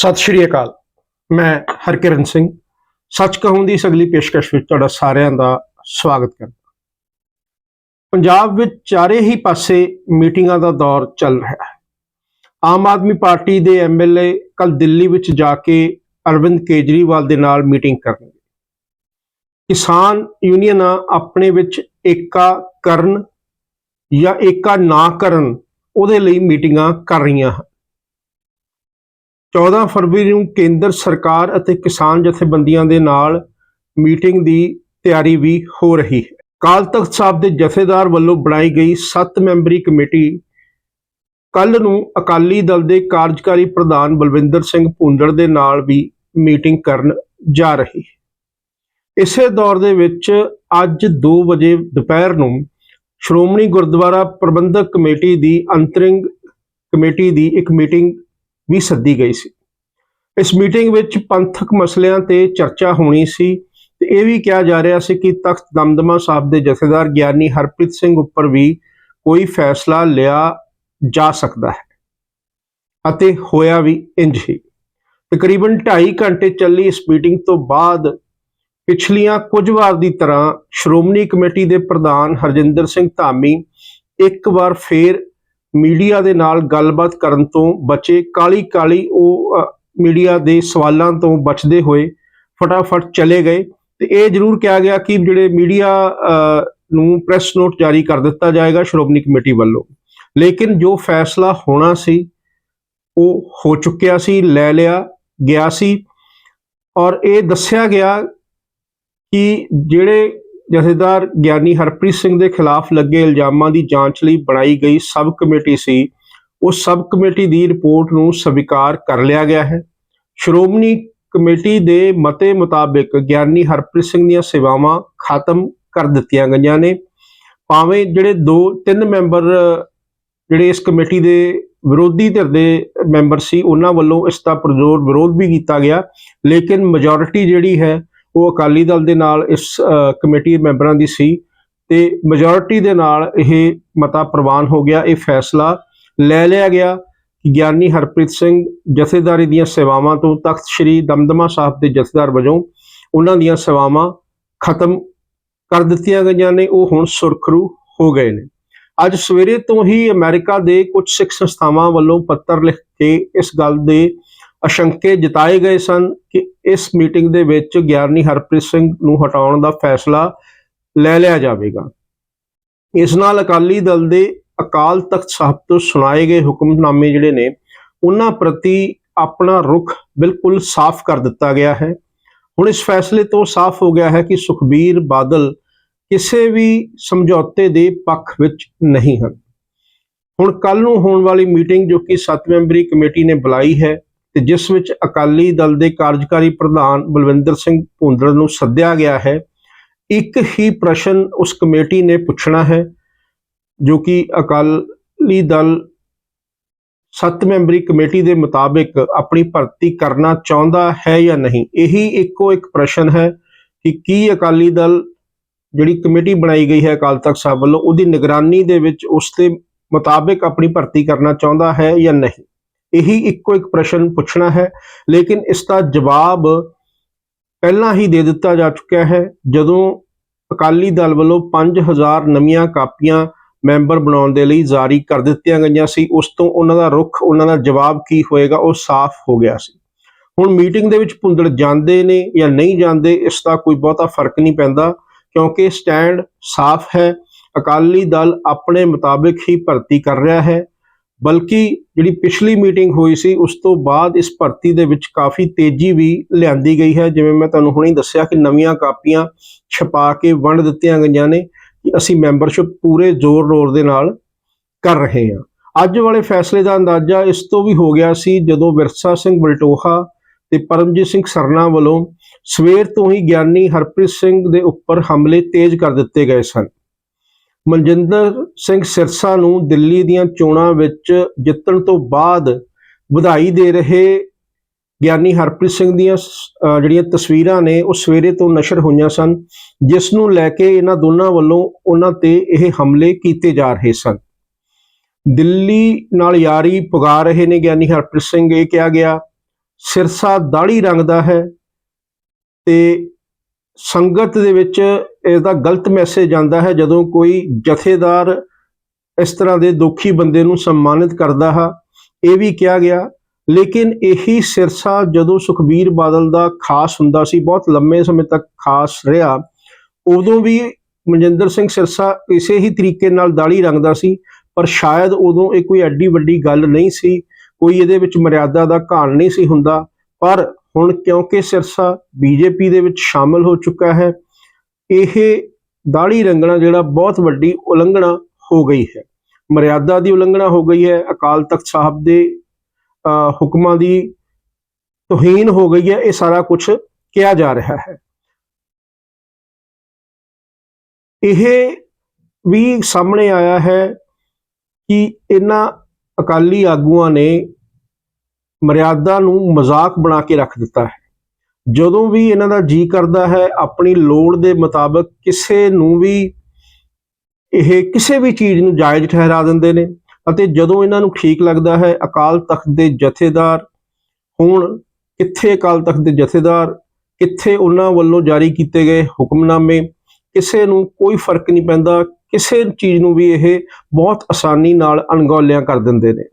ਸਤਿ ਸ਼੍ਰੀ ਅਕਾਲ। ਮੈਂ ਹਰਕਿਰਨ ਸਿੰਘ। ਸੱਚ ਕਹੂੰ ਦੀ ਇਸ ਅਗਲੀ ਪੇਸ਼ਕਸ਼ ਵਿੱਚ ਤੁਹਾਡਾ ਸਾਰਿਆਂ ਦਾ ਸਵਾਗਤ ਕਰਦਾ ਪੰਜਾਬ ਵਿੱਚ ਚਾਰੇ ਹੀ ਪਾਸੇ ਮੀਟਿੰਗਾਂ ਦਾ ਦੌਰ ਚੱਲ ਰਿਹਾ ਹੈ। ਆਮ ਆਦਮੀ ਪਾਰਟੀ ਦੇ ਐਮਐਲਏ ਕੱਲ ਦਿੱਲੀ ਵਿੱਚ ਜਾ ਕੇ ਅਰਵਿੰਦ ਕੇਜਰੀਵਾਲ ਦੇ ਨਾਲ ਮੀਟਿੰਗ ਕਰਨਗੇ। ਕਿਸਾਨ ਯੂਨੀਅਨਾਂ ਆਪਣੇ ਵਿੱਚ ਏਕਾ ਕਰਨ ਜਾਂ ਏਕਾ ਨਾ ਕਰਨ ਉਹਦੇ ਲਈ ਮੀਟਿੰਗਾਂ ਕਰ ਰਹੀਆਂ ਹਨ। 14 ਫਰਵਰੀ ਨੂੰ ਕੇਂਦਰ ਸਰਕਾਰ ਅਤੇ ਕਿਸਾਨ ਜਥੇਬੰਦੀਆਂ ਦੇ ਨਾਲ ਮੀਟਿੰਗ ਦੀ ਤਿਆਰੀ ਵੀ ਹੋ ਰਹੀ ਹੈ। ਕਾਲ ਤਖਤ ਸਾਹਿਬ ਦੇ ਜਥੇਦਾਰ ਵੱਲੋਂ ਬਣਾਈ ਗਈ 7 ਮੈਂਬਰੀ ਕਮੇਟੀ ਕੱਲ ਨੂੰ ਅਕਾਲੀ ਦਲ ਦੇ ਕਾਰਜਕਾਰੀ ਪ੍ਰਧਾਨ ਬਲਵਿੰਦਰ ਸਿੰਘ ਭੁੰਦੜ ਦੇ ਨਾਲ ਵੀ ਮੀਟਿੰਗ ਕਰਨ ਜਾ ਰਹੀ ਹੈ। ਇਸੇ ਦੌਰ ਦੇ ਵਿੱਚ ਅੱਜ 2 ਵਜੇ ਦੁਪਹਿਰ ਨੂੰ ਸ਼੍ਰੋਮਣੀ ਗੁਰਦੁਆਰਾ ਪ੍ਰਬੰਧਕ ਕਮੇਟੀ ਦੀ ਅੰਤਰਿੰਗ ਕਮੇਟੀ ਦੀ ਇੱਕ ਮੀਟਿੰਗ ਵੀ ਸੱਦੀ ਗਈ ਸੀ। ਇਸ ਮੀਟਿੰਗ ਵਿੱਚ ਪੰਥਕ ਮਸਲਿਆਂ ਤੇ ਚਰਚਾ ਹੋਣੀ ਸੀ ਤੇ ਇਹ ਵੀ ਕਿਹਾ ਜਾ ਰਿਹਾ ਸੀ ਕਿ ਤਖਤ ਦਮਦਮਾ ਸਾਹਿਬ ਦੇ ਜਥੇਦਾਰ ਗਿਆਨੀ ਹਰਪ੍ਰੀਤ ਸਿੰਘ ਉੱਪਰ ਵੀ ਕੋਈ ਫੈਸਲਾ ਲਿਆ ਜਾ ਸਕਦਾ ਹੈ। ਅਤੇ ਹੋਇਆ ਵੀ ਇੰਜ ਹੀ। ਤਕਰੀਬਨ 2.5 ਘੰਟੇ ਚੱਲੀ ਇਸ ਮੀਟਿੰਗ ਤੋਂ ਬਾਅਦ ਪਿਛਲੀਆਂ ਕੁਝ ਵਾਰ ਦੀ ਤਰ੍ਹਾਂ ਸ਼੍ਰੋਮਣੀ ਕਮੇਟੀ ਦੇ ਪ੍ਰਧਾਨ ਹਰਜਿੰਦਰ ਸਿੰਘ ਧਾਮੀ ਇੱਕ ਵਾਰ ਫੇਰ ਮੀਡੀਆ ਦੇ ਨਾਲ ਗੱਲਬਾਤ ਕਰਨ ਤੋਂ ਬਚੇ ਕਾਲੀ ਕਾਲੀ ਉਹ ਮੀਡੀਆ ਦੇ ਸਵਾਲਾਂ ਤੋਂ ਬਚਦੇ ਹੋਏ ਫਟਾਫਟ ਚਲੇ ਗਏ। ਤੇ ਇਹ ਜ਼ਰੂਰ ਕਿਹਾ ਗਿਆ ਕਿ ਜਿਹੜੇ ਮੀਡੀਆ ਅ, ਨੂੰ ਪ੍ਰੈਸ ਨੋਟ ਜਾਰੀ ਕਰ ਦਿੱਤਾ ਜਾਏਗਾ ਸ਼੍ਰੋਮਣੀ ਕਮੇਟੀ ਵੱਲੋਂ। ਲੇਕਿਨ ਜੋ ਫੈਸਲਾ ਹੋਣਾ ਸੀ ਉਹ ਹੋ ਚੁੱਕਿਆ ਸੀ ਲੈ ਲਿਆ ਗਿਆ ਸੀ। ਔਰ ਇਹ ਦੱਸਿਆ ਗਿਆ ਕਿ ਜਿਹੜੇ ਜਥੇਦਾਰ ਗਿਆਨੀ ਹਰਪ੍ਰੀਤ ਸਿੰਘ ਦੇ ਖਿਲਾਫ ਲੱਗੇ ਇਲਜ਼ਾਮਾਂ ਦੀ ਜਾਂਚ ਲਈ ਬਣਾਈ ਗਈ ਸਬ ਕਮੇਟੀ ਸੀ। ਉਸ ਸਬ ਕਮੇਟੀ ਦੀ ਰਿਪੋਰਟ ਨੂੰ ਸਵੀਕਾਰ ਕਰ ਲਿਆ ਗਿਆ ਹੈ। ਸ਼੍ਰੋਮਣੀ ਕਮੇਟੀ ਦੇ ਮਤੇ ਮੁਤਾਬਿਕ ਗਿਆਨੀ ਹਰਪ੍ਰੀਤ ਸਿੰਘ ਦੀਆਂ ਸੇਵਾਵਾਂ ਖਤਮ ਕਰ ਦਿੱਤੀਆਂ ਗਈਆਂ ਨੇ। ਭਾਵੇਂ ਜਿਹੜੇ ਦੋ, ਤਿੰਨ ਮੈਂਬਰ, ਜਿਹੜੇ ਇਸ ਕਮੇਟੀ ਦੇ ਵਿਰੋਧੀ ਧਿਰ ਦੇ ਮੈਂਬਰ ਸੀ, ਉਹਨਾਂ ਵੱਲੋਂ ਇਸ ਦਾ ਪ੍ਰਜੋਰ ਵਿਰੋਧ ਵੀ ਕੀਤਾ ਗਿਆ, ਲੇਕਿਨ ਮੈਜੋਰਿਟੀ ਜਿਹੜੀ ਹੈ ਉਹ ਅਕਾਲੀ ਦਲ ਦੇ ਨਾਲ ਇਸ ਕਮੇਟੀ ਮੈਂਬਰਾਂ ਦੀ ਸੀ ਤੇ ਮੈਜੋਰਿਟੀ ਦੇ ਨਾਲ ਇਹ ਮਤਾ ਪ੍ਰਵਾਨ ਹੋ ਗਿਆ, ਇਹ ਫੈਸਲਾ ਲੈ ਲਿਆ ਗਿਆ ਕਿ ਗਿਆਨੀ ਹਰਪ੍ਰੀਤ ਸਿੰਘ ਜਥੇਦਾਰੀ ਦੀਆਂ ਸੇਵਾਵਾਂ ਤੋਂ ਤਖਤ ਸ੍ਰੀ ਦਮਦਮਾ ਸਾਹਿਬ ਦੇ ਜਥੇਦਾਰ ਵਜੋਂ ਉਹਨਾਂ ਦੀਆਂ ਸੇਵਾਵਾਂ ਖਤਮ ਕਰ ਦਿੱਤੀਆਂ ਗਈਆਂ ਨੇ, ਉਹ ਹੁਣ ਸੁਰਖਰੂ ਹੋ ਗਏ ਨੇ। ਅੱਜ ਸਵੇਰੇ ਤੋਂ ਹੀ ਅਮਰੀਕਾ ਦੇ ਕੁਝ ਸਿੱਖ ਸੰਸਥਾਵਾਂ ਵੱਲੋਂ ਪੱਤਰ ਲਿਖ ਕੇ ਇਸ ਗੱਲ ਦੇ ਅਸ਼ੰਕੇ ਜਤਾਏ ਗਏ ਸਨ ਕਿ ਇਸ ਮੀਟਿੰਗ ਦੇ ਵਿੱਚ ਗਿਆਨੀ ਹਰਪ੍ਰੀਤ ਸਿੰਘ ਨੂੰ ਹਟਾਉਣ ਦਾ ਫੈਸਲਾ ਲੈ ਲਿਆ ਜਾਵੇਗਾ। ਇਸ ਨਾਲ ਅਕਾਲੀ ਦਲ ਦੇ ਅਕਾਲ ਤਖਤ ਸਾਹਿਬ ਤੋਂ ਸੁਣਾਏ ਗਏ ਹੁਕਮਨਾਮੇ ਜਿਹੜੇ ਨੇ, ਉਹਨਾਂ ਪ੍ਰਤੀ ਆਪਣਾ ਰੁਖ ਬਿਲਕੁਲ ਸਾਫ਼ ਕਰ ਦਿੱਤਾ ਗਿਆ ਹੈ। ਹੁਣ ਇਸ ਫੈਸਲੇ ਤੋਂ ਸਾਫ਼ ਹੋ ਗਿਆ ਹੈ ਕਿ ਸੁਖਬੀਰ ਬਾਦਲ ਕਿਸੇ ਵੀ ਸਮਝੌਤੇ ਦੇ ਪੱਖ ਵਿੱਚ ਨਹੀਂ ਹਨ। ਹੁਣ ਕੱਲ ਨੂੰ ਹੋਣ ਵਾਲੀ ਮੀਟਿੰਗ ਜੋ ਕਿ 7 ਮੈਂਬਰੀ ਕਮੇਟੀ ਨੇ ਬੁਲਾਈ ਹੈ ਤੇ ਜਿਸ ਵਿੱਚ ਅਕਾਲੀ ਦਲ ਦੇ ਕਾਰਜਕਾਰੀ ਪ੍ਰਧਾਨ ਬਲਵਿੰਦਰ ਸਿੰਘ ਭੁੰਦੜ ਨੂੰ ਸੱਦਿਆ ਗਿਆ ਹੈ। ਇੱਕ ਹੀ ਪ੍ਰਸ਼ਨ ਉਸ ਕਮੇਟੀ ਨੇ ਪੁੱਛਣਾ ਹੈ, ਜੋ ਕਿ ਅਕਾਲੀ ਦਲ ਸੱਤ ਮੈਂਬਰੀ ਕਮੇਟੀ ਦੇ ਮੁਤਾਬਿਕ ਆਪਣੀ ਭਰਤੀ ਕਰਨਾ ਚਾਹੁੰਦਾ ਹੈ ਜਾਂ ਨਹੀਂ। ਇਹੀ ਇੱਕੋ ਇੱਕ ਪ੍ਰਸ਼ਨ ਹੈ ਕਿ ਕੀ ਅਕਾਲੀ ਦਲ ਜਿਹੜੀ ਕਮੇਟੀ ਬਣਾਈ ਗਈ ਹੈ ਅਕਾਲ ਤਖਤ ਸਾਹਿਬ ਵੱਲੋਂ, ਉਹਦੀ ਨਿਗਰਾਨੀ ਦੇ ਵਿੱਚ ਉਸ ਦੇ ਮੁਤਾਬਿਕ ਆਪਣੀ ਭਰਤੀ ਕਰਨਾ ਚਾਹੁੰਦਾ ਹੈ ਜਾਂ ਨਹੀਂ। ਇਹੀ ਇੱਕੋ ਇੱਕ ਪ੍ਰਸ਼ਨ ਪੁੱਛਣਾ ਹੈ, ਲੇਕਿਨ ਇਸ ਦਾ ਜਵਾਬ ਪਹਿਲਾਂ ਹੀ ਦੇ ਦਿੱਤਾ ਜਾ ਚੁੱਕਿਆ ਹੈ, ਜਦੋਂ ਅਕਾਲੀ ਦਲ ਵੱਲੋਂ 5000 ਨਵੀਆਂ ਕਾਪੀਆਂ ਮੈਂਬਰ ਬਣਾਉਣ ਦੇ ਲਈ ਜਾਰੀ ਕਰ ਦਿੱਤੀਆਂ ਗਈਆਂ ਸੀ, ਉਸ ਤੋਂ ਉਹਨਾਂ ਦਾ ਰੁਖ, ਉਹਨਾਂ ਦਾ ਜਵਾਬ ਕੀ ਹੋਏਗਾ, ਉਹ ਸਾਫ਼ ਹੋ ਗਿਆ ਸੀ। ਹੁਣ ਮੀਟਿੰਗ ਦੇ ਵਿੱਚ ਭੁੰਦੜ ਜਾਂਦੇ ਨੇ ਜਾਂ ਨਹੀਂ ਜਾਂਦੇ, ਇਸ ਦਾ ਕੋਈ ਬਹੁਤਾ ਫ਼ਰਕ ਨਹੀਂ ਪੈਂਦਾ, ਕਿਉਂਕਿ ਸਟੈਂਡ ਸਾਫ਼ ਹੈ, ਅਕਾਲੀ ਦਲ ਆਪਣੇ ਮੁਤਾਬਿਕ ਹੀ ਭਰਤੀ ਕਰ ਰਿਹਾ ਹੈ ਬਲਕਿ ਜਿਹੜੀ ਪਿਛਲੀ ਮੀਟਿੰਗ ਹੋਈ ਸੀ, ਉਸ ਤੋਂ ਬਾਅਦ ਇਸ ਭਰਤੀ ਦੇ ਵਿੱਚ ਕਾਫੀ ਤੇਜ਼ੀ ਵੀ ਲਿਆਂਦੀ ਗਈ ਹੈ। ਜਿਵੇਂ ਮੈਂ ਤੁਹਾਨੂੰ ਹੁਣੇ ਦੱਸਿਆ ਕਿ ਨਵੀਆਂ ਕਾਪੀਆਂ ਛਪਾ ਕੇ ਵੰਡ ਦਿੱਤੀਆਂ ਗਈਆਂ ਨੇ ਕਿ ਅਸੀਂ ਮੈਂਬਰਸ਼ਿਪ ਪੂਰੇ ਜ਼ੋਰ ਰੋਰ ਦੇ ਨਾਲ ਕਰ ਰਹੇ ਹਾਂ। ਅੱਜ ਵਾਲੇ ਫੈਸਲੇ ਦਾ ਅੰਦਾਜ਼ਾ ਇਸ ਤੋਂ ਵੀ ਹੋ ਗਿਆ ਸੀ ਜਦੋਂ ਵਿਰਸਾ ਸਿੰਘ ਬਲਟੋਹਾ ਤੇ ਪਰਮਜੀਤ ਸਿੰਘ ਸਰਨਾ ਵੱਲੋਂ ਸਵੇਰ ਤੋਂ ਹੀ ਗਿਆਨੀ ਹਰਪ੍ਰੀਤ ਸਿੰਘ ਦੇ ਉੱਪਰ ਹਮਲੇ ਤੇਜ਼ ਕਰ ਦਿੱਤੇ ਗਏ ਸਨ। ਮਨਜਿੰਦਰ ਸਿੰਘ ਸਿਰਸਾ ਨੂੰ ਦਿੱਲੀ ਦੀਆਂ ਚੋਣਾਂ ਵਿੱਚ ਜਿੱਤਣ ਤੋਂ ਬਾਅਦ ਵਧਾਈ ਦੇ ਰਹੇ ਗਿਆਨੀ ਹਰਪ੍ਰੀਤ ਸਿੰਘ ਦੀਆਂ ਜਿਹੜੀਆਂ ਤਸਵੀਰਾਂ ਨੇ, ਉਹ ਸਵੇਰੇ ਤੋਂ ਨਸ਼ਰ ਹੋਈਆਂ ਸਨ, ਜਿਸ ਨੂੰ ਲੈ ਕੇ ਇਹਨਾਂ ਦੋਨਾਂ ਵੱਲੋਂ ਉਹਨਾਂ ਤੇ ਇਹ ਹਮਲੇ ਕੀਤੇ ਜਾ ਰਹੇ ਸਨ। ਦਿੱਲੀ ਨਾਲ ਯਾਰੀ ਪੁਗਾ ਰਹੇ ਨੇ ਗਿਆਨੀ ਹਰਪ੍ਰੀਤ ਸਿੰਘ, ਇਹ ਕਿਹਾ ਗਿਆ, ਸਿਰਸਾ ਦਾੜੀ ਰੰਗਦਾ ਹੈ ਤੇ ਸੰਗਤ ਦੇ ਵਿੱਚ ਇਸ ਦਾ ਗਲਤ ਮੈਸੇਜ ਜਾਂਦਾ ਹੈ, ਜਦੋਂ ਕੋਈ ਜਥੇਦਾਰ ਇਸ ਤਰ੍ਹਾਂ ਦੇ ਦੁਖੀ ਬੰਦੇ ਨੂੰ ਸਨਮਾਨਿਤ ਕਰਦਾ ਹੈ। ਇਹ ਵੀ ਕਿਹਾ ਗਿਆ, ਲੇਕਿਨ ਇਹੀ ਸਿਰਸਾ ਜਦੋਂ ਸੁਖਬੀਰ ਬਾਦਲ ਦਾ ਖਾਸ ਹੁੰਦਾ ਸੀ, ਬਹੁਤ ਲੰਮੇ ਸਮੇਂ ਤੱਕ ਖਾਸ ਰਿਹਾ, ਉਦੋਂ ਵੀ ਮਨਜਿੰਦਰ ਸਿੰਘ ਸਿਰਸਾ ਇਸੇ ਹੀ ਤਰੀਕੇ ਨਾਲ ਦਾੜੀ ਰੰਗਦਾ ਸੀ, ਪਰ ਸ਼ਾਇਦ ਉਦੋਂ ਇਹ ਕੋਈ ਐਡੀ ਵੱਡੀ ਗੱਲ ਨਹੀਂ ਸੀ, ਕੋਈ ਇਹਦੇ ਵਿੱਚ ਮਰਿਆਦਾ ਦਾ ਘਾਣ ਨਹੀਂ ਸੀ ਹੁੰਦਾ, ਪਰ ਹੁਣ ਕਿਉਂਕਿ ਸਿਰਸਾ ਬੀਜੇਪੀ ਦੇ ਵਿੱਚ ਸ਼ਾਮਲ ਹੋ ਚੁੱਕਾ ਹੈ, ਇਹ ਦਾੜੀ ਰੰਗਣਾ ਜਿਹੜਾ ਬਹੁਤ ਵੱਡੀ ਉਲੰਘਣਾ ਹੋ ਗਈ ਹੈ। ਮਰਿਆਦਾ ਦੀ ਉਲੰਘਣਾ ਹੋ ਗਈ ਹੈ, ਅਕਾਲ ਤਖਤ ਸਾਹਿਬ ਦੇ ਹੁਕਮਾਂ ਦੀ ਤੋਹੀਨ ਹੋ ਗਈ ਹੈ, ਇਹ ਸਾਰਾ ਕੁਝ ਕਿਹਾ ਜਾ ਰਿਹਾ ਹੈ। ਇਹ ਵੀ ਸਾਹਮਣੇ ਆਇਆ ਹੈ ਕਿ ਇਹਨਾਂ ਅਕਾਲੀ ਆਗੂਆਂ ਨੇ ਮਰਿਆਦਾ ਨੂੰ ਮਜ਼ਾਕ ਬਣਾ ਕੇ ਰੱਖ ਦਿੱਤਾ ਹੈ। ਜਦੋਂ ਵੀ ਇਹਨਾਂ ਦਾ ਜੀ ਕਰਦਾ ਹੈ, ਆਪਣੀ ਲੋੜ ਦੇ ਮੁਤਾਬਕ ਕਿਸੇ ਨੂੰ ਵੀ ਇਹ ਕਿਸੇ ਵੀ ਚੀਜ਼ ਨੂੰ ਜਾਇਜ਼ ਠਹਿਰਾ ਦਿੰਦੇ ਨੇ ਅਤੇ ਜਦੋਂ ਇਹਨਾਂ ਨੂੰ ਠੀਕ ਲੱਗਦਾ ਹੈ, ਅਕਾਲ ਤਖਤ ਦੇ ਜਥੇਦਾਰ ਹੁਣ, ਕਿੱਥੇ ਅਕਾਲ ਤਖਤ ਦੇ ਜਥੇਦਾਰ, ਕਿੱਥੇ ਉਹਨਾਂ ਵੱਲੋਂ ਜਾਰੀ ਕੀਤੇ ਗਏ ਹੁਕਮਨਾਮੇ, ਕਿਸੇ ਨੂੰ ਕੋਈ ਫ਼ਰਕ ਨਹੀਂ ਪੈਂਦਾ, ਕਿਸੇ ਚੀਜ਼ ਨੂੰ ਵੀ ਇਹ ਬਹੁਤ ਆਸਾਨੀ ਨਾਲ ਅਣਗੌਲਿਆਂ ਕਰ ਦਿੰਦੇ ਨੇ।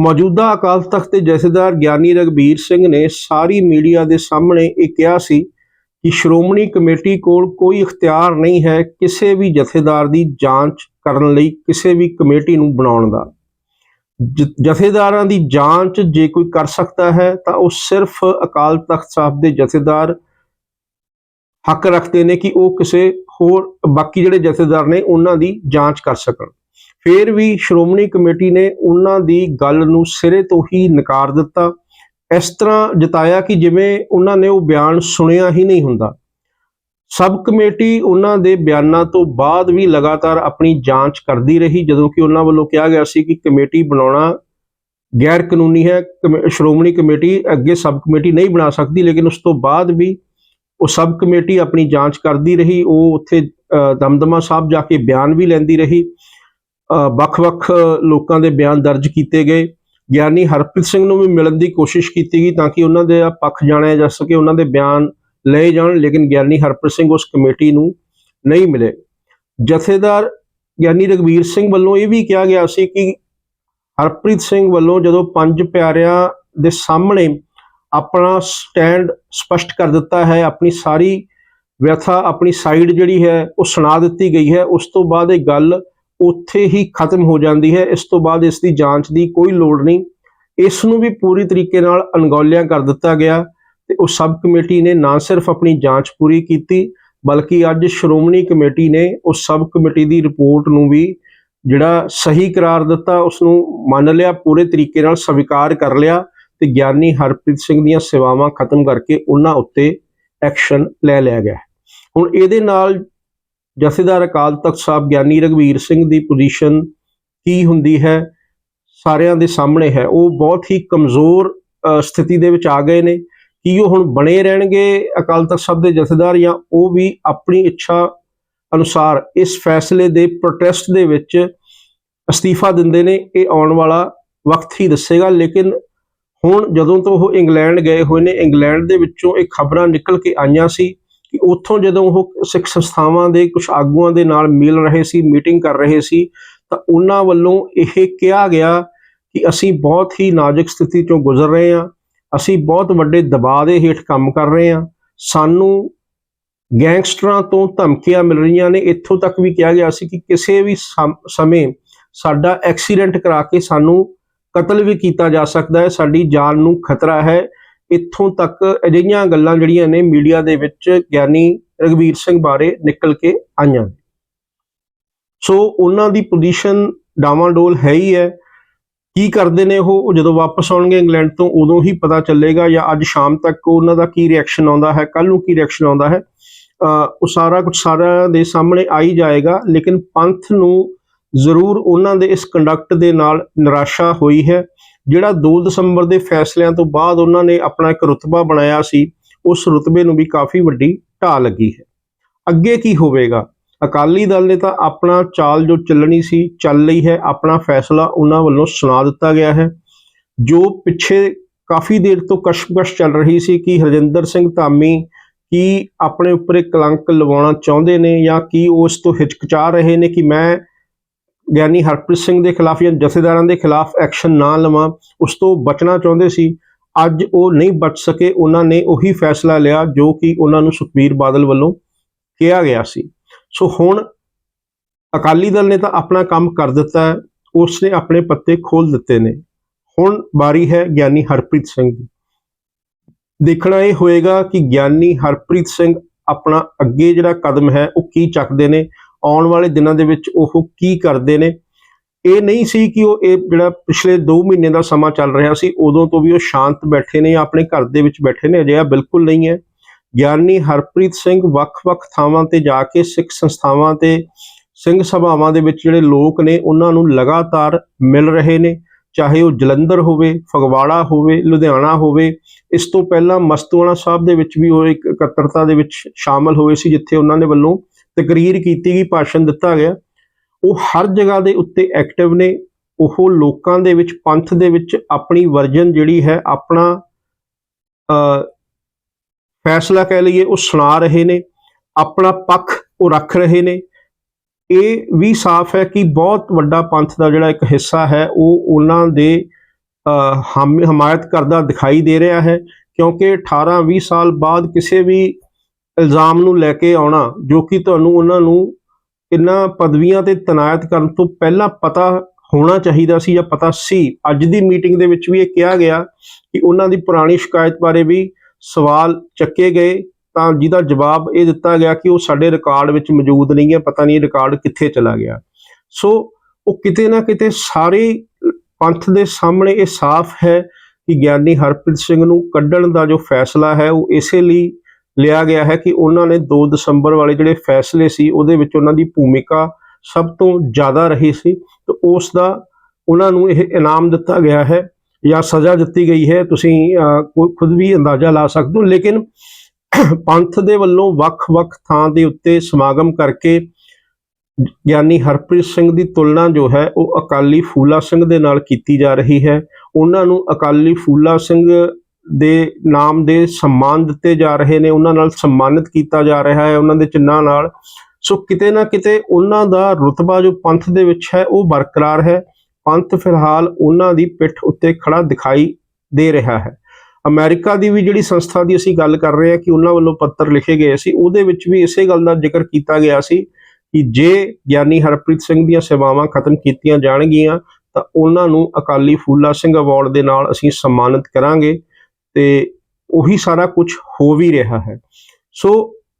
ਮੌਜੂਦਾ ਅਕਾਲ ਤਖਤ ਦੇ ਜਥੇਦਾਰ ਗਿਆਨੀ ਰਗਬੀਰ ਸਿੰਘ ਨੇ ਸਾਰੀ ਮੀਡੀਆ ਦੇ ਸਾਹਮਣੇ ਇਹ ਕਿਹਾ ਸੀ ਕਿ ਸ਼੍ਰੋਮਣੀ ਕਮੇਟੀ ਕੋਲ ਕੋਈ ਇਖਤਿਆਰ ਨਹੀਂ ਹੈ ਕਿਸੇ ਵੀ ਜਥੇਦਾਰ ਦੀ ਜਾਂਚ ਕਰਨ ਲਈ ਕਿਸੇ ਵੀ ਕਮੇਟੀ ਨੂੰ ਬਣਾਉਣ ਦਾ। ਜਥੇਦਾਰਾਂ ਦੀ ਜਾਂਚ ਜੇ ਕੋਈ ਕਰ ਸਕਦਾ ਹੈ ਤਾਂ ਉਹ ਸਿਰਫ ਅਕਾਲ ਤਖਤ ਸਾਹਿਬ ਦੇ ਜਥੇਦਾਰ ਹੱਕ ਰੱਖਦੇ ਨੇ ਕਿ ਉਹ ਕਿਸੇ ਹੋਰ, ਬਾਕੀ ਜਿਹੜੇ ਜਥੇਦਾਰ ਨੇ ਉਹਨਾਂ ਦੀ ਜਾਂਚ ਕਰ ਸਕਣ। ਫਿਰ ਵੀ ਸ਼੍ਰੋਮਣੀ ਕਮੇਟੀ ਨੇ ਉਹਨਾਂ ਦੀ ਗੱਲ ਨੂੰ ਸਿਰੇ ਤੋਂ ਹੀ ਨਕਾਰ ਦਿੱਤਾ। ਇਸ ਤਰ੍ਹਾਂ ਜਤਾਇਆ ਕਿ ਜਿਵੇਂ ਉਹਨਾਂ ਨੇ ਉਹ ਬਿਆਨ ਸੁਣਿਆ ਹੀ ਨਹੀਂ ਹੁੰਦਾ। ਸਬ ਕਮੇਟੀ ਉਹਨਾਂ ਦੇ ਬਿਆਨਾਂ ਤੋਂ ਬਾਅਦ ਵੀ ਲਗਾਤਾਰ ਆਪਣੀ ਜਾਂਚ ਕਰਦੀ ਰਹੀ ਜਦੋਂ ਕਿ ਉਹਨਾਂ ਵੱਲੋਂ ਕਿਹਾ ਗਿਆ ਸੀ ਕਿ ਕਮੇਟੀ ਬਣਾਉਣਾ ਗੈਰ ਕਾਨੂੰਨੀ ਹੈ। ਕਮੇ- ਸ਼੍ਰੋਮਣੀ ਕਮੇਟੀ ਅੱਗੇ ਸਬ ਕਮੇਟੀ ਨਹੀਂ ਬਣਾ ਸਕਦੀ ਲੇਕਿਨ ਉਸ ਤੋਂ ਬਾਅਦ ਵੀ ਉਹ ਸਬ ਕਮੇਟੀ ਆਪਣੀ ਜਾਂਚ ਕਰਦੀ ਰਹੀ। ਉਹ ਉੱਥੇ ਅ, ਦਮਦਮਾ ਸਾਹਿਬ ਜਾ ਕੇ ਬਿਆਨ ਵੀ ਲੈਂਦੀ ਰਹੀ। ਵੱਖ-ਵੱਖ ਲੋਕਾਂ ਦੇ ਬਿਆਨ ਦਰਜ ਕੀਤੇ ਗਏ। ਗਿਆਨੀ ਹਰਪ੍ਰੀਤ ਸਿੰਘ ਨੂੰ ਵੀ ਮਿਲਣ ਦੀ ਕੋਸ਼ਿਸ਼ ਕੀਤੀ ਗਈ ਤਾਂ ਕਿ ਉਹਨਾਂ ਦੇ ਪੱਖ ਜਾਣਿਆ ਜਾ ਸਕੇ, ਉਹਨਾਂ ਦੇ ਬਿਆਨ ਲਏ ਜਾਣ, ਲੇਕਿਨ ਗਿਆਨੀ ਹਰਪ੍ਰੀਤ ਸਿੰਘ ਉਸ ਕਮੇਟੀ ਨੂੰ ਨਹੀਂ ਮਿਲੇ। ਜਥੇਦਾਰ ਗਿਆਨੀ ਰਗਵੀਰ ਸਿੰਘ ਵੱਲੋਂ ਇਹ ਵੀ ਕਿਹਾ ਗਿਆ ਸੀ ਕਿ ਹਰਪ੍ਰੀਤ ਸਿੰਘ ਵੱਲੋਂ ਜਦੋਂ ਪੰਜ ਪਿਆਰਿਆਂ ਦੇ ਸਾਹਮਣੇ ਆਪਣਾ ਸਟੈਂਡ ਸਪਸ਼ਟ ਕਰ ਦਿੱਤਾ ਹੈ, ਆਪਣੀ ਸਾਰੀ ਵਿਅਥਾ ਆਪਣੀ ਸਾਈਡ ਜਿਹੜੀ ਹੈ, ਉਹ ਸੁਣਾ ਦਿੱਤੀ ਗਈ ਹੈ, ਉਸ ਤੋਂ ਬਾਅਦ ਇਹ ਗੱਲ ਉੱਥੇ ਹੀ ਖਤਮ ਹੋ ਜਾਂਦੀ ਹੈ। ਇਸ ਤੋਂ ਬਾਅਦ ਇਸ ਦੀ ਜਾਂਚ ਦੀ ਕੋਈ ਲੋੜ ਨਹੀਂ। ਇਸ ਨੂੰ ਵੀ ਪੂਰੀ ਤਰੀਕੇ ਨਾਲ ਅਣਗੌਲਿਆਂ ਕਰ ਦਿੱਤਾ ਗਿਆ ਤੇ ਉਹ ਸਬ ਕਮੇਟੀ ਨੇ ਨਾ ਸਿਰਫ ਆਪਣੀ ਜਾਂਚ ਪੂਰੀ ਕੀਤੀ, ਬਲਕਿ ਅੱਜ ਸ਼੍ਰੋਮਣੀ ਕਮੇਟੀ ਨੇ ਉਸ ਸਬ ਕਮੇਟੀ ਦੀ ਰਿਪੋਰਟ ਨੂੰ ਵੀ ਜਿਹੜਾ ਸਹੀ ਕਰਾਰ ਦਿੱਤਾ, ਉਸ ਨੂੰ ਮੰਨ ਲਿਆ, ਪੂਰੇ ਤਰੀਕੇ ਨਾਲ ਸਵੀਕਾਰ ਕਰ ਲਿਆ ਤੇ ਗਿਆਨੀ ਹਰਪ੍ਰੀਤ ਸਿੰਘ ਦੀਆਂ ਸੇਵਾਵਾਂ ਖਤਮ ਕਰਕੇ ਉਹਨਾਂ ਉੱਤੇ ਐਕਸ਼ਨ ਲੈ ਲਿਆ ਗਿਆ। ਹੁਣ ਇਹਦੇ ਨਾਲ ਜਥੇਦਾਰ ਅਕਾਲ ਤਖਤ ਸਾਹਿਬ ਗਿਆਨੀ ਰਗਵੀਰ ਸਿੰਘ ਦੀ ਪੋਜੀਸ਼ਨ ਕੀ ਹੁੰਦੀ ਹੈ? ਸਾਰਿਆਂ ਦੇ ਸਾਹਮਣੇ ਹੈ। ਉਹ ਬਹੁਤ ਹੀ ਕਮਜ਼ੋਰ ਸਥਿਤੀ ਦੇ ਵਿੱਚ ਆ ਗਏ ਨੇ। ਕੀ ਉਹ ਹੁਣ ਬਣੇ ਰਹਿਣਗੇ ਅਕਾਲ ਤਖਤ ਸਾਹਿਬ ਦੇ ਜਥੇਦਾਰ ਜਾਂ ਉਹ ਵੀ ਆਪਣੀ ਇੱਛਾ ਅਨੁਸਾਰ ਇਸ ਫੈਸਲੇ ਦੇ ਪ੍ਰੋਟੈਸਟ ਦੇ ਵਿੱਚ ਅਸਤੀਫਾ ਦਿੰਦੇ ਨੇ? ਇਹ ਆਉਣ ਵਾਲਾ ਵਕਤ ਹੀ ਦੱਸੇਗਾ। ਲੇਕਿਨ ਹੁਣ ਜਦੋਂ ਤੋਂ ਉਹ ਇੰਗਲੈਂਡ ਗਏ ਹੋਏ ਨੇ, ਇੰਗਲੈਂਡ ਦੇ ਵਿੱਚੋਂ ਇਹ ਖਬਰਾਂ ਨਿਕਲ ਕੇ ਆਈਆਂ ਸੀ ਕਿ ਉੱਥੋਂ ਜਦੋਂ ਉਹ ਸਿੱਖ ਸੰਸਥਾਵਾਂ ਦੇ ਕੁਝ ਆਗੂਆਂ ਦੇ ਨਾਲ ਮਿਲ ਰਹੇ ਸੀ ਮੀਟਿੰਗ ਕਰ ਰਹੇ ਸੀ, ਤਾਂ ਉਹਨਾਂ ਵੱਲੋਂ ਇਹ ਕਿਹਾ ਗਿਆ ਕਿ ਅਸੀਂ ਬਹੁਤ ਹੀ ਨਾਜ਼ੁਕ ਸਥਿਤੀ ਚੋਂ ਗੁਜ਼ਰ ਰਹੇ ਹਾਂ, ਅਸੀਂ ਬਹੁਤ ਵੱਡੇ ਦਬਾਅ ਦੇ ਹੇਠ ਕੰਮ ਕਰ ਰਹੇ ਹਾਂ, ਸਾਨੂੰ ਗੈਂਗਸਟਰਾਂ ਤੋਂ ਧਮਕੀਆਂ ਮਿਲ ਰਹੀਆਂ ਨੇ, ਇੱਥੋਂ ਤੱਕ ਵੀ ਕਿਹਾ ਗਿਆ ਸੀ ਕਿ ਕਿਸੇ ਵੀ ਸਮੇਂ ਸਾਡਾ ਐਕਸੀਡੈਂਟ ਕਰਾ ਕੇ ਸਾਨੂੰ ਕਤਲ ਵੀ ਕੀਤਾ ਜਾ ਸਕਦਾ ਹੈ, ਸਾਡੀ ਜਾਨ ਨੂੰ ਖਤਰਾ ਹੈ ਇੱਥੋਂ ਤੱਕ ਅਜਿਹੀਆਂ ਗੱਲਾਂ ਜਿਹੜੀਆਂ ਨੇ ਮੀਡੀਆ ਦੇ ਵਿੱਚ ਗਿਆਨੀ ਰਗਵੀਰ ਸਿੰਘ ਬਾਰੇ ਨਿਕਲ ਕੇ ਆਈਆਂ ਸੋ ਉਹਨਾਂ ਦੀ ਪੋਜੀਸ਼ਨ ਡਾਵਾਂਡੋਲ ਹੈ ਹੀ ਹੈ। ਕੀ ਕਰਦੇ ਨੇ ਉਹ? ਜਦੋਂ ਵਾਪਸ ਆਉਣਗੇ ਇੰਗਲੈਂਡ ਤੋਂ, ਉਦੋਂ ਹੀ ਪਤਾ ਚੱਲੇਗਾ ਜਾਂ ਅੱਜ ਸ਼ਾਮ ਤੱਕ ਉਹਨਾਂ ਦਾ ਕੀ ਰਿਐਕਸ਼ਨ ਆਉਂਦਾ ਹੈ ਕੱਲ ਨੂੰ ਕੀ ਰਿਐਕਸ਼ਨ ਆਉਂਦਾ ਹੈ। ਉਹ ਸਾਰਾ ਕੁਝ ਸਾਰਿਆਂ ਦੇ ਸਾਹਮਣੇ ਆ ਹੀ ਜਾਏਗਾ, ਲੇਕਿਨ ਪੰਥ ਨੂੰ ਜ਼ਰੂਰ ਉਹਨਾਂ ਦੇ ਇਸ ਕੰਡਕਟ ਦੇ ਨਾਲ ਨਿਰਾਸ਼ਾ ਹੋਈ ਹੈ। ਜਿਹੜਾ 2 ਦਸੰਬਰ ਦੇ ਫੈਸਲਿਆਂ ਤੋਂ ਬਾਅਦ ਉਹਨਾਂ ਨੇ ਆਪਣਾ ਇੱਕ ਰੁਤਬਾ ਬਣਾਇਆ ਸੀ, ਉਸ ਰੁਤਬੇ ਨੂੰ ਵੀ ਕਾਫੀ ਵੱਡੀ ਢਾਹ ਲੱਗੀ ਹੈ। ਅੱਗੇ ਕੀ ਹੋਵੇਗਾ? ਅਕਾਲੀ ਦਲ ਨੇ ਤਾਂ ਆਪਣਾ ਚਾਲ ਜੋ ਚੱਲਣੀ ਸੀ, ਚੱਲ ਲਈ ਹੈ, ਆਪਣਾ ਫੈਸਲਾ ਉਹਨਾਂ ਵੱਲੋਂ ਸੁਣਾ ਦਿੱਤਾ ਗਿਆ ਹੈ। ਜੋ ਪਿੱਛੇ ਕਾਫੀ ਦੇਰ ਤੋਂ ਕਸ਼ਮਕਸ਼ ਚੱਲ ਰਹੀ ਸੀ ਕਿ ਹਰਜਿੰਦਰ ਸਿੰਘ ਧਾਮੀ ਕੀ ਆਪਣੇ ਉੱਪਰ ਕਲੰਕ ਲਵਾਉਣਾ ਚਾਹੁੰਦੇ ਨੇ ਜਾਂ ਕੀ ਉਸ ਤੋਂ ਹਿਚਕਚਾ ਰਹੇ ਨੇ ਕਿ ਮੈਂ ਗਿਆਨੀ ਹਰਪ੍ਰੀਤ ਸਿੰਘ ਦੇ ਖਿਲਾਫ ਜਾਂ ਜਥੇਦਾਰਾਂ ਦੇ ਖਿਲਾਫ ਐਕਸ਼ਨ ਨਾ ਲਵਾਂ, ਉਸ ਤੋਂ ਬਚਣਾ ਚਾਹੁੰਦੇ ਸੀ। ਅੱਜ ਉਹ ਨਹੀਂ ਬਚ ਸਕੇ, ਉਹਨਾਂ ਨੇ ਉਹੀ ਫੈਸਲਾ ਲਿਆ ਜੋ ਕਿ ਉਹਨਾਂ ਨੂੰ ਸੁਖਬੀਰ ਬਾਦਲ ਵੱਲੋਂ ਕਿਹਾ ਗਿਆ ਸੀ। ਸੋ ਹੁਣ ਅਕਾਲੀ ਦਲ ਨੇ ਤਾਂ ਆਪਣਾ ਕੰਮ ਕਰ ਦਿੱਤਾ ਹੈ, ਉਸ ਨੇ ਆਪਣੇ ਪੱਤੇ ਖੋਲ ਦਿੱਤੇ ਨੇ। ਹੁਣ ਵਾਰੀ ਹੈ ਗਿਆਨੀ ਹਰਪ੍ਰੀਤ ਸਿੰਘ ਦੀ। ਦੇਖਣਾ ਇਹ ਹੋਏਗਾ ਕਿ ਗਿਆਨੀ ਹਰਪ੍ਰੀਤ ਸਿੰਘ ਆਪਣਾ ਅੱਗੇ ਜਿਹੜਾ ਕਦਮ ਹੈ, ਉਹ ਕੀ ਚੱਕਦੇ ਨੇ ਆਉਣ ਵਾਲੇ ਦਿਨਾਂ ਦੇ ਵਿੱਚ ਉਹ ਕੀ ਕਰਦੇ ਨੇ। ਇਹ ਨਹੀਂ ਸੀ ਕਿ ਉਹ ਇਹ ਜਿਹੜਾ ਪਿਛਲੇ 2 ਮਹੀਨੇ ਦਾ ਸਮਾਂ ਚੱਲ ਰਿਹਾ ਸੀ, ਉਦੋਂ ਤੋਂ ਵੀ ਉਹ ਸ਼ਾਂਤ ਬੈਠੇ ਨੇ ਆਪਣੇ ਘਰ ਦੇ ਵਿੱਚ ਬੈਠੇ ਨੇ, ਅਜਿਹਾ ਬਿਲਕੁਲ ਨਹੀਂ ਹੈ। ਗਿਆਨੀ ਹਰਪ੍ਰੀਤ ਸਿੰਘ ਵੱਖ-ਵੱਖ ਥਾਵਾਂ ਤੇ ਜਾ ਕੇ ਸਿੱਖ ਸੰਸਥਾਵਾਂ ਤੇ ਸਿੰਘ ਸਭਾਵਾਂ ਦੇ ਵਿੱਚ ਜਿਹੜੇ ਲੋਕ ਨੇ, ਉਹਨਾਂ ਨੂੰ ਲਗਾਤਾਰ ਮਿਲ ਰਹੇ ਨੇ। ਚਾਹੇ ਉਹ ਜਲੰਧਰ ਹੋਵੇ, ਫਗਵਾੜਾ ਹੋਵੇ, ਲੁਧਿਆਣਾ ਹੋਵੇ, ਇਸ ਤੋਂ ਪਹਿਲਾਂ ਮਸਤੂਆਣਾ ਸਾਹਿਬ ਦੇ ਵਿੱਚ ਵੀ ਉਹ ਇੱਕ ਇਕੱਤਰਤਾ ਦੇ ਵਿੱਚ ਸ਼ਾਮਲ ਹੋਏ ਸੀ, ਜਿੱਥੇ ਉਹਨਾਂ ਦੇ ਵੱਲੋਂ ਤਕਰੀਰ ਕੀਤੀ ਗਈ ਭਾਸ਼ਣ ਦਿੱਤਾ ਗਿਆ। ਉਹ ਹਰ ਜਗ੍ਹਾ ਦੇ ਉੱਤੇ ਐਕਟਿਵ ਨੇ। ਉਹ ਲੋਕਾਂ ਦੇ ਵਿੱਚ ਪੰਥ ਦੇ ਵਿੱਚ ਆਪਣੀ ਵਰਜਨ ਜਿਹੜੀ ਹੈ ਆਪਣਾ ਅ ਫੈਸਲਾ ਕਹਿ ਲਈਏ ਉਹ ਸੁਣਾ ਰਹੇ ਨੇ। ਆਪਣਾ ਪੱਖ ਉਹ ਰੱਖ ਰਹੇ ਨੇ। ਇਹ ਵੀ ਸਾਫ਼ ਹੈ ਕਿ ਬਹੁਤ ਵੱਡਾ ਪੰਥ ਦਾ ਜਿਹੜਾ ਇੱਕ ਹਿੱਸਾ ਹੈ ਉਹ ਉਹਨਾਂ ਦੇ ਅ, ਹਮ ਹਮਾਇਤ ਕਰਦਾ ਦਿਖਾਈ ਦੇ ਰਿਹਾ ਹੈ। ਕਿਉਂਕਿ 18 20 ਸਾਲ ਬਾਅਦ ਕਿਸੇ ਵੀ ਇਲਜ਼ਾਮ ਨੂੰ ਲੈ ਕੇ ਆਉਣਾ, ਜੋ ਕਿ ਤੁਹਾਨੂੰ ਉਹਨਾਂ ਨੂੰ ਇਹਨਾਂ ਪਦਵੀਆਂ ਤੇ ਤਨਾਇਤ ਕਰਨ ਤੋਂ ਪਹਿਲਾਂ ਪਤਾ ਹੋਣਾ ਚਾਹੀਦਾ ਸੀ ਜਾਂ ਪਤਾ ਸੀ। ਅੱਜ ਦੀ ਮੀਟਿੰਗ ਦੇ ਵਿੱਚ ਵੀ ਇਹ ਕਿਹਾ ਗਿਆ ਕਿ ਉਹਨਾਂ ਦੀ ਪੁਰਾਣੀ ਸ਼ਿਕਾਇਤ ਬਾਰੇ ਵੀ ਸਵਾਲ ਚੱਕੇ ਗਏ, ਤਾਂ ਜਿਹਦਾ ਜਵਾਬ ਇਹ ਦਿੱਤਾ ਗਿਆ ਕਿ ਉਹ ਸਾਡੇ ਰਿਕਾਰਡ ਵਿੱਚ ਮੌਜੂਦ ਨਹੀਂ ਹੈ, ਪਤਾ ਨਹੀਂ ਰਿਕਾਰਡ ਕਿੱਥੇ ਚਲਾ ਗਿਆ। ਸੋ ਉਹ ਕਿਤੇ ਨਾ ਕਿਤੇ ਸਾਰੇ ਪੰਥ ਦੇ ਸਾਹਮਣੇ ਇਹ ਸਾਫ਼ ਹੈ ਕਿ ਗਿਆਨੀ ਹਰਪ੍ਰੀਤ ਸਿੰਘ ਨੂੰ ਕੱਢਣ ਦਾ ਜੋ ਫੈਸਲਾ ਹੈ, ਉਹ ਇਸੇ ਲਈ ਲਿਆ ਗਿਆ ਹੈ ਕਿ ਉਹਨਾਂ ਨੇ 2 ਦਸੰਬਰ ਵਾਲੇ ਜਿਹੜੇ ਫੈਸਲੇ ਸੀ, ਉਹਦੇ ਵਿੱਚ ਉਹਨਾਂ ਦੀ ਭੂਮਿਕਾ ਸਭ ਤੋਂ ਜ਼ਿਆਦਾ ਰਹੀ ਸੀ ਤੇ ਉਸ ਦਾ ਉਹਨਾਂ ਨੂੰ ਇਹ ਇਨਾਮ ਦਿੱਤਾ ਗਿਆ ਹੈ ਜਾਂ ਸਜ਼ਾ ਦਿੱਤੀ ਗਈ ਹੈ। ਤੁਸੀਂ ਖੁਦ ਵੀ ਅੰਦਾਜ਼ਾ ਲਾ ਸਕਦੇ ਹੋ। ਲੇਕਿਨ ਪੰਥ ਦੇ ਵੱਲੋਂ ਵੱਖ-ਵੱਖ ਥਾਂ ਦੇ ਉੱਤੇ ਸਮਾਗਮ ਕਰਕੇ ਗਿਆਨੀ ਹਰਪ੍ਰੀਤ ਸਿੰਘ ਦੀ ਤੁਲਨਾ ਜੋ ਹੈ, ਉਹ ਅਕਾਲੀ ਫੂਲਾ ਸਿੰਘ ਦੇ ਨਾਲ ਕੀਤੀ ਜਾ ਰਹੀ ਹੈ। ਉਹਨਾਂ ਨੂੰ ਅਕਾਲੀ ਫੂਲਾ ਸਿੰਘ ਦੇ ਨਾਮ ਦੇ ਸਨਮਾਨ ਦਿੱਤੇ ਜਾ ਰਹੇ ਨੇ, ਉਹਨਾਂ ਨਾਲ ਸਨਮਾਨਿਤ ਕੀਤਾ ਜਾ ਰਿਹਾ ਹੈ, ਉਹਨਾਂ ਦੇ ਚਿੰਨ੍ਹਾਂ ਨਾਲ। ਸੋ ਕਿਤੇ ਨਾ ਕਿਤੇ ਉਹਨਾਂ ਦਾ ਰੁਤਬਾ ਜੋ ਪੰਥ ਦੇ ਵਿੱਚ ਹੈ, ਉਹ ਬਰਕਰਾਰ ਹੈ। ਪੰਥ ਫਿਲਹਾਲ ਉਹਨਾਂ ਦੀ ਪਿੱਠ ਉੱਤੇ ਖੜਾ ਦਿਖਾਈ ਦੇ ਰਿਹਾ ਹੈ। ਅਮਰੀਕਾ ਦੀ ਵੀ ਜਿਹੜੀ ਸੰਸਥਾ ਦੀ ਅਸੀਂ ਗੱਲ ਕਰ ਰਹੇ ਹਾਂ ਕਿ ਉਹਨਾਂ ਵੱਲੋਂ ਪੱਤਰ ਲਿਖੇ ਗਏ ਸੀ, ਉਹਦੇ ਵਿੱਚ ਵੀ ਇਸੇ ਗੱਲ ਦਾ ਜ਼ਿਕਰ ਕੀਤਾ ਗਿਆ ਸੀ ਕਿ ਜੇ ਗਿਆਨੀ ਹਰਪ੍ਰੀਤ ਸਿੰਘ ਦੀਆਂ ਸੇਵਾਵਾਂ ਖਤਮ ਕੀਤੀਆਂ ਜਾਣਗੀਆਂ, ਤਾਂ ਉਹਨਾਂ ਨੂੰ ਅਕਾਲੀ ਫੂਲਾ ਸਿੰਘ ਅਵਾਰਡ ਦੇ ਨਾਲ ਅਸੀਂ ਸਨਮਾਨਿਤ ਕਰਾਂਗੇ। ਤੇ ਉਹੀ ਸਾਰਾ ਕੁਝ ਹੋ ਵੀ ਰਿਹਾ ਹੈ। ਸੋ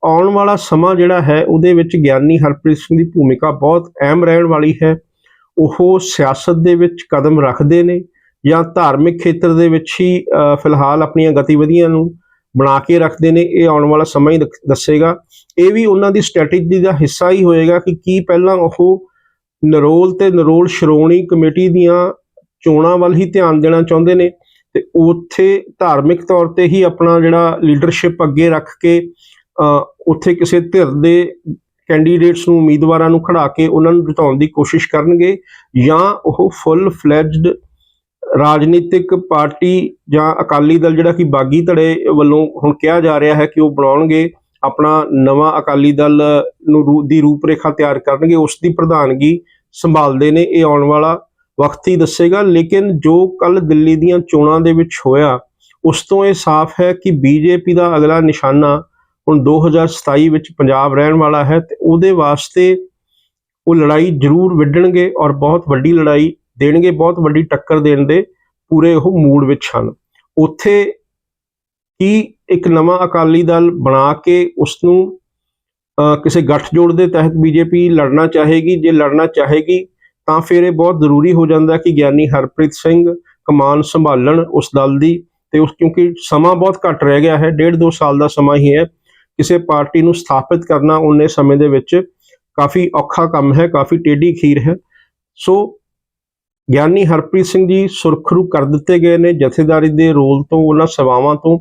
ਆਉਣ ਵਾਲਾ ਸਮਾਂ ਜਿਹੜਾ ਹੈ, ਉਹਦੇ ਵਿੱਚ ਗਿਆਨੀ ਹਰਪ੍ਰੀਤ ਸਿੰਘ ਦੀ ਭੂਮਿਕਾ ਬਹੁਤ ਅਹਿਮ ਰਹਿਣ ਵਾਲੀ ਹੈ। ਉਹ ਸਿਆਸਤ ਦੇ ਵਿੱਚ ਕਦਮ ਰੱਖਦੇ ਨੇ ਜਾਂ ਧਾਰਮਿਕ ਖੇਤਰ ਦੇ ਵਿੱਚ ਹੀ ਫਿਲਹਾਲ ਆਪਣੀਆਂ ਗਤੀਵਿਧੀਆਂ ਨੂੰ ਬਣਾ ਕੇ ਰੱਖਦੇ ਨੇ। ਇਹ ਆਉਣ ਵਾਲਾ ਸਮਾਂ ਹੀ ਦੱਸੇਗਾ। ਇਹ ਵੀ ਉਹਨਾਂ ਦੀ ਸਟ੍ਰੈਟਜੀ ਦਾ ਹਿੱਸਾ ਹੀ ਹੋਏਗਾ ਕਿ ਕੀ ਪਹਿਲਾਂ ਉਹ ਨਰੋਲ ਤੇ ਨਰੋਲ ਸ਼੍ਰੋਮਣੀ ਕਮੇਟੀ ਦੀਆਂ ਚੋਣਾਂ ਵੱਲ ਹੀ ਧਿਆਨ ਦੇਣਾ ਚਾਹੁੰਦੇ ਨੇ। ਤੇ ਉੱਥੇ ਧਾਰਮਿਕ ਤੌਰ ਤੇ ਹੀ ਆਪਣਾ ਜਿਹੜਾ ਲੀਡਰਸ਼ਿਪ ਅੱਗੇ ਰੱਖ ਕੇ ਅ, ਉੱਥੇ ਕਿਸੇ ਧਿਰ ਦੇ ਕੈਂਡੀਡੇਟਸ ਨੂੰ ਉਮੀਦਵਾਰਾਂ ਨੂੰ ਖੜਾ ਕੇ ਉਹਨਾਂ ਨੂੰ ਜਿਤਾਉਣ ਦੀ ਕੋਸ਼ਿਸ਼ ਕਰਨਗੇ ਜਾਂ ਉਹ ਫੁੱਲ ਫਲੈਜਡ ਰਾਜਨੀਤਿਕ ਪਾਰਟੀ ਜਾਂ ਅਕਾਲੀ ਦਲ ਜਿਹੜਾ ਕਿ ਬਾਗੀ ਧੜੇ ਵੱਲੋਂ ਹੁਣ ਕਿਹਾ ਜਾ ਰਿਹਾ ਹੈ ਕਿ ਉਹ ਬਣਾਉਣਗੇ ਆਪਣਾ ਨਵਾਂ ਅਕਾਲੀ ਦਲ ਨੂੰ ਰੂ- ਦੀ ਰੂਪਰੇਖਾ ਤਿਆਰ ਕਰਨਗੇ ਉਸ ਦੀ ਪ੍ਰਧਾਨਗੀ ਸੰਭਾਲਦੇ ਨੇ ਇਹ ਆਉਣ ਵਾਲਾ ਵਕਤ ਹੀ ਦੱਸੇਗਾ ਲੇਕਿਨ ਜੋ ਕੱਲ ਦਿੱਲੀ ਦੀਆਂ ਚੋਣਾਂ ਦੇ ਵਿੱਚ ਹੋਇਆ ਉਸ ਤੋਂ ਇਹ ਸਾਫ਼ ਹੈ ਕਿ ਬੀਜੇਪੀ ਦਾ ਅਗਲਾ ਨਿਸ਼ਾਨਾ ਹੁਣ 2027 ਵਿੱਚ ਪੰਜਾਬ ਰਹਿਣ ਵਾਲਾ ਹੈ ਤੇ ਉਹਦੇ ਵਾਸਤੇ ਉਹ ਲੜਾਈ ਜ਼ਰੂਰ ਵਿੱਢਣਗੇ ਔਰ ਬਹੁਤ ਵੱਡੀ ਲੜਾਈ ਦੇਣਗੇ ਬਹੁਤ ਵੱਡੀ ਟੱਕਰ ਦੇਣ ਦੇ ਪੂਰੇ ਉਹ ਮੂਡ ਵਿੱਚ ਹਨ। ਉੱਥੇ ਕੀ ਇੱਕ ਨਵਾਂ ਅਕਾਲੀ ਦਲ ਬਣਾ ਕੇ ਉਸ ਨੂੰ ਅਹ, ਕਿਸੇ ਗੱਠਜੋੜ ਦੇ ਤਹਿਤ ਬੀਜੇਪੀ ਲੜਨਾ ਚਾਹੇਗੀ ਜੇ ਲੜਨਾ ਚਾਹੇਗੀ ਤਾਂ ਫਿਰ ਇਹ ਬਹੁਤ ਜ਼ਰੂਰੀ ਹੋ ਜਾਂਦਾ ਕਿ ਗਿਆਨੀ ਹਰਪ੍ਰੀਤ ਸਿੰਘ ਕਮਾਨ ਸੰਭਾਲਣ ਉਸ ਦਲ ਦੀ ਤੇ ਉਸ ਕਿਉਂਕਿ ਸਮਾਂ ਬਹੁਤ ਘੱਟ ਰਹਿ ਗਿਆ ਹੈ, ਡੇਢ ਦੋ ਸਾਲ ਦਾ ਸਮਾਂ ਹੀ ਹੈ। ਕਿਸੇ ਪਾਰਟੀ ਨੂੰ ਸਥਾਪਿਤ ਕਰਨਾ ਉਹਨੇ ਸਮੇਂ ਦੇ ਵਿੱਚ ਕਾਫੀ ਔਖਾ ਕੰਮ ਹੈ, ਕਾਫੀ ਟੇਢੀ ਖੀਰ ਹੈ। ਸੋ ਗਿਆਨੀ ਹਰਪ੍ਰੀਤ ਸਿੰਘ ਜੀ ਸੁਰਖਰੂ ਕਰ ਦਿੱਤੇ ਗਏ ਨੇ ਜਥੇਦਾਰੀ ਦੇ ਰੋਲ ਤੋਂ, ਉਹਨਾਂ ਸੇਵਾਵਾਂ ਤੋਂ।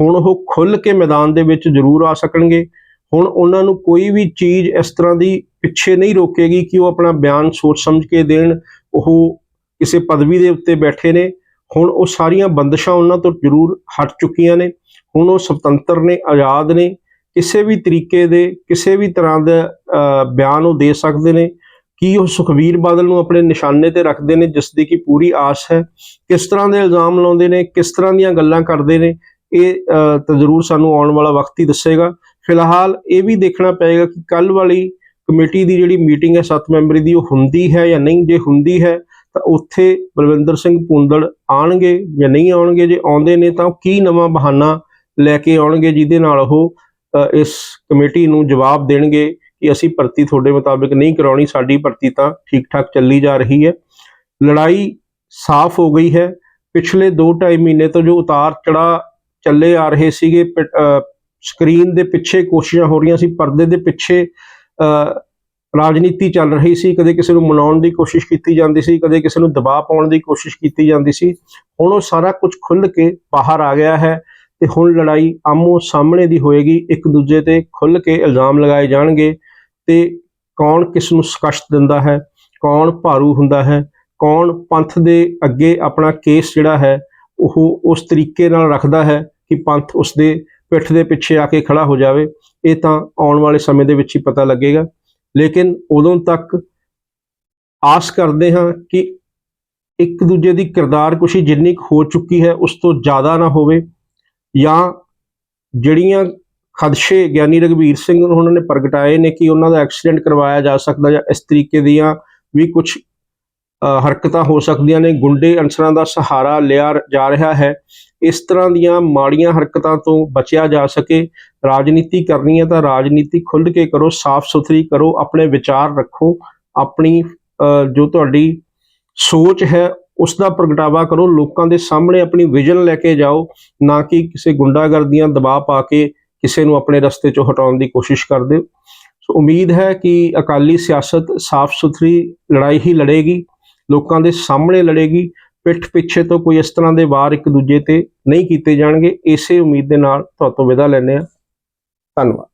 ਹੁਣ ਉਹ ਖੁੱਲ ਕੇ ਮੈਦਾਨ ਦੇ ਵਿੱਚ ਜ਼ਰੂਰ ਆ ਸਕਣਗੇ। ਹੁਣ ਉਹਨਾਂ ਨੂੰ ਕੋਈ ਵੀ ਚੀਜ਼ ਇਸ ਤਰ੍ਹਾਂ ਦੀ ਪਿੱਛੇ ਨਹੀਂ ਰੋਕੇਗੀ ਕਿ ਉਹ ਆਪਣਾ ਬਿਆਨ ਸੋਚ ਸਮਝ ਕੇ ਦੇਣ, ਉਹ ਕਿਸੇ ਪਦਵੀ ਦੇ ਉੱਤੇ ਬੈਠੇ ਨੇ। ਹੁਣ ਉਹ ਸਾਰੀਆਂ ਬੰਦਸ਼ਾਂ ਉਹਨਾਂ ਤੋਂ ਜ਼ਰੂਰ ਹਟ ਚੁੱਕੀਆਂ ਨੇ। ਹੁਣ ਉਹ ਸੁਤੰਤਰ ਨੇ, ਆਜ਼ਾਦ ਨੇ। ਕਿਸੇ ਵੀ ਤਰੀਕੇ ਦੇ, ਕਿਸੇ ਵੀ ਤਰ੍ਹਾਂ ਦਾ ਬਿਆਨ ਉਹ ਦੇ ਸਕਦੇ ਨੇ। ਕੀ ਉਹ ਸੁਖਵੀਰ ਬਾਦਲ ਨੂੰ ਆਪਣੇ ਨਿਸ਼ਾਨੇ ਤੇ ਰੱਖਦੇ ਨੇ, ਜਿਸ ਦੀ ਕੀ ਪੂਰੀ ਆਸ ਹੈ? ਕਿਸ ਤਰ੍ਹਾਂ ਦੇ ਇਲਜ਼ਾਮ ਲਾਉਂਦੇ ਨੇ? ਕਿਸ ਤਰ੍ਹਾਂ ਦੀਆਂ ਗੱਲਾਂ ਕਰਦੇ ਨੇ? ਇਹ ਤਾਂ ਜ਼ਰੂਰ ਸਾਨੂੰ ਆਉਣ ਵਾਲਾ ਵਕਤ ਹੀ ਦੱਸੇਗਾ। ਫਿਲਹਾਲ ਇਹ ਵੀ ਦੇਖਣਾ ਪਏਗਾ ਕਿ ਕੱਲ ਵਾਲੀ ਕਮੇਟੀ ਦੀ ਜਿਹੜੀ ਮੀਟਿੰਗ ਹੈ 7 ਮੈਂਬਰੀ ਦੀ, ਉਹ ਹੁੰਦੀ ਹੈ ਜਾਂ ਨਹੀਂ? ਜੇ ਹੁੰਦੀ ਹੈ, ਤਾਂ ਉੱਥੇ ਬਲਵਿੰਦਰ ਸਿੰਘ ਪੁੰਦੜ ਆਣਗੇ ਜਾਂ ਨਹੀਂ ਆਉਣਗੇ? ਜੇ ਆਉਂਦੇ ਨੇ, ਤਾਂ ਉਹ ਕੀ ਨਵਾਂ ਬਹਾਨਾ ਲੈ ਕੇ ਆਉਣਗੇ ਜਿਹਦੇ ਨਾਲ ਉਹ ਇਸ ਕਮੇਟੀ ਨੂੰ ਜਵਾਬ ਦੇਣਗੇ ਕਿ ਅਸੀਂ ਭਰਤੀ ਤੁਹਾਡੇ ਮੁਤਾਬਿਕ ਨਹੀਂ ਕਰਾਉਣੀ, ਸਾਡੀ ਭਰਤੀ ਤਾਂ ਠੀਕ ਠਾਕ ਚੱਲੀ ਜਾ ਰਹੀ ਹੈ। ਲੜਾਈ ਸਾਫ਼ ਹੋ ਗਈ ਹੈ। ਪਿਛਲੇ 2.5 ਮਹੀਨੇ ਤੋਂ ਜੋ ਉਤਾਰ ਚੜਾ ਚੱਲੇ ਆ ਰਹੇ ਸੀਗੇ ਸਕਰੀਨ ਦੇ ਪਿੱਛੇ ਕੋਸ਼ਿਸ਼ਾਂ ਹੋ ਰਹੀਆਂ ਸੀ ਪਰਦੇ ਦੇ ਪਿੱਛੇ ਅ, ਰਾਜਨੀਤੀ ਚੱਲ ਰਹੀ ਸੀ ਕਦੇ ਕਿਸੇ ਨੂੰ ਮਨਾਉਣ ਦੀ ਕੋਸ਼ਿਸ਼ ਕੀਤੀ ਜਾਂਦੀ ਸੀ ਕਦੇ ਕਿਸੇ ਨੂੰ ਦਬਾਅ ਪਾਉਣ ਦੀ ਕੋਸ਼ਿਸ਼ ਕੀਤੀ ਜਾਂਦੀ ਸੀ। ਹੁਣ ਉਹ ਸਾਰਾ ਕੁਝ ਖੁੱਲ ਕੇ ਬਾਹਰ ਆ ਗਿਆ ਹੈ ਤੇ ਹੁਣ ਲੜਾਈ ਆਮੋ ਸਾਹਮਣੇ ਦੀ ਹੋਏਗੀ ਇੱਕ ਦੂਜੇ ਤੇ ਖੁੱਲ ਕੇ ਇਲਜ਼ਾਮ ਲਗਾਏ ਜਾਣਗੇ ਤੇ ਕੌਣ ਕਿਸ ਨੂੰ ਸਕਸ਼ਟ ਦਿੰਦਾ ਹੈ ਕੌਣ ਭਾਰੂ ਹੁੰਦਾ ਹੈ ਕੌਣ ਪੰਥ ਦੇ ਅੱਗੇ ਆਪਣਾ ਕੇਸ ਜਿਹੜਾ ਹੈ ਉਹ ਉਸ ਤਰੀਕੇ ਨਾਲ ਰੱਖਦਾ ਹੈ ਕਿ ਪੰਥ ਉਸ ਦੇ ਪਿੱਠ ਦੇ ਪਿੱਛੇ ਆ ਕੇ ਖੜਾ ਹੋ ਜਾਵੇ, ਇਹ ਤਾਂ ਆਉਣ ਵਾਲੇ ਸਮੇਂ ਦੇ ਵਿੱਚ ਹੀ ਪਤਾ ਲੱਗੇਗਾ। ਲੇਕਿਨ ਉਦੋਂ ਤੱਕ ਆਸ ਕਰਦੇ ਹਾਂ ਕਿ ਇੱਕ ਦੂਜੇ ਦੀ ਕਿਰਦਾਰ ਕਿਰਦਾਰਕੁਸ਼ੀ ਜਿੰਨੀ ਕੁ ਹੋ ਚੁੱਕੀ ਹੈ, ਉਸ ਤੋਂ ਜ਼ਿਆਦਾ ਨਾ ਹੋਵੇ ਜਾਂ ਜਿਹੜੀਆਂ ਖਦਸ਼ੇ ਗਿਆਨੀ ਰਗਵੀਰ ਸਿੰਘ ਨੂੰ ਉਹਨਾਂ ਨੇ ਪ੍ਰਗਟਾਏ ਨੇ ਕਿ ਉਹਨਾਂ ਦਾ ਐਕਸੀਡੈਂਟ ਕਰਵਾਇਆ ਜਾ ਸਕਦਾ ਜਾਂ ਇਸ ਤਰੀਕੇ ਦੀਆਂ ਵੀ ਕੁਝ ਹਰਕਤਾਂ ਹੋ ਸਕਦੀਆਂ ਨੇ। ਗੁੰਡੇ ਅਨਸਰਾਂ ਦਾ ਸਹਾਰਾ ਲਿਆ ਜਾ ਰਿਹਾ ਹੈ। ਇਸ ਤਰ੍ਹਾਂ ਦੀਆਂ ਮਾੜੀਆਂ ਹਰਕਤਾਂ ਤੋਂ ਬਚਿਆ ਜਾ ਸਕੇ। ਰਾਜਨੀਤੀ ਕਰਨੀ ਹੈ ਤਾਂ ਰਾਜਨੀਤੀ ਖੁੱਲ੍ਹ ਕੇ ਕਰੋ ਸਾਫ਼ ਸੁਥਰੀ ਕਰੋ, ਆਪਣੇ ਵਿਚਾਰ ਰੱਖੋ, ਆਪਣੀ ਜੋ ਤੁਹਾਡੀ ਸੋਚ ਹੈ, ਉਸ ਦਾ ਪ੍ਰਗਟਾਵਾ ਕਰੋ। ਲੋਕਾਂ ਦੇ ਸਾਹਮਣੇ ਆਪਣੀ ਵਿਜ਼ਨ ਲੈ ਕੇ ਜਾਓ, ਨਾ ਕਿ ਕਿਸੇ ਗੁੰਡਾਗਰਦੀਆਂ ਦਬਾਅ ਪਾ ਕੇ ਕਿਸੇ ਨੂੰ ਆਪਣੇ ਰਸਤੇ ਚੋਂ ਹਟਾਉਣ ਦੀ ਕੋਸ਼ਿਸ਼ ਕਰਦੇ ਹੋ ਸੋ ਉਮੀਦ ਹੈ ਕਿ ਅਕਾਲੀ ਸਿਆਸਤ ਸਾਫ਼ ਸੁਥਰੀ ਲੜਾਈ ਹੀ ਲੜੇਗੀ। ਲੋਕਾਂ ਦੇ ਸਾਹਮਣੇ ਲੜੇਗੀ, ਪਿੱਠ ਪਿੱਛੇ ਤੋਂ ਕੋਈ ਇਸ ਤਰ੍ਹਾਂ ਦੇ ਵਾਰ ਇੱਕ ਦੂਜੇ ਤੇ ਨਹੀਂ ਕੀਤੇ ਜਾਣਗੇ। ਇਸੇ ਉਮੀਦ ਦੇ ਨਾਲ ਤੁਹਾਤੋਂ ਵਿਦਾ ਲੈਂਦੇ ਹਾਂ। ਧੰਨਵਾਦ।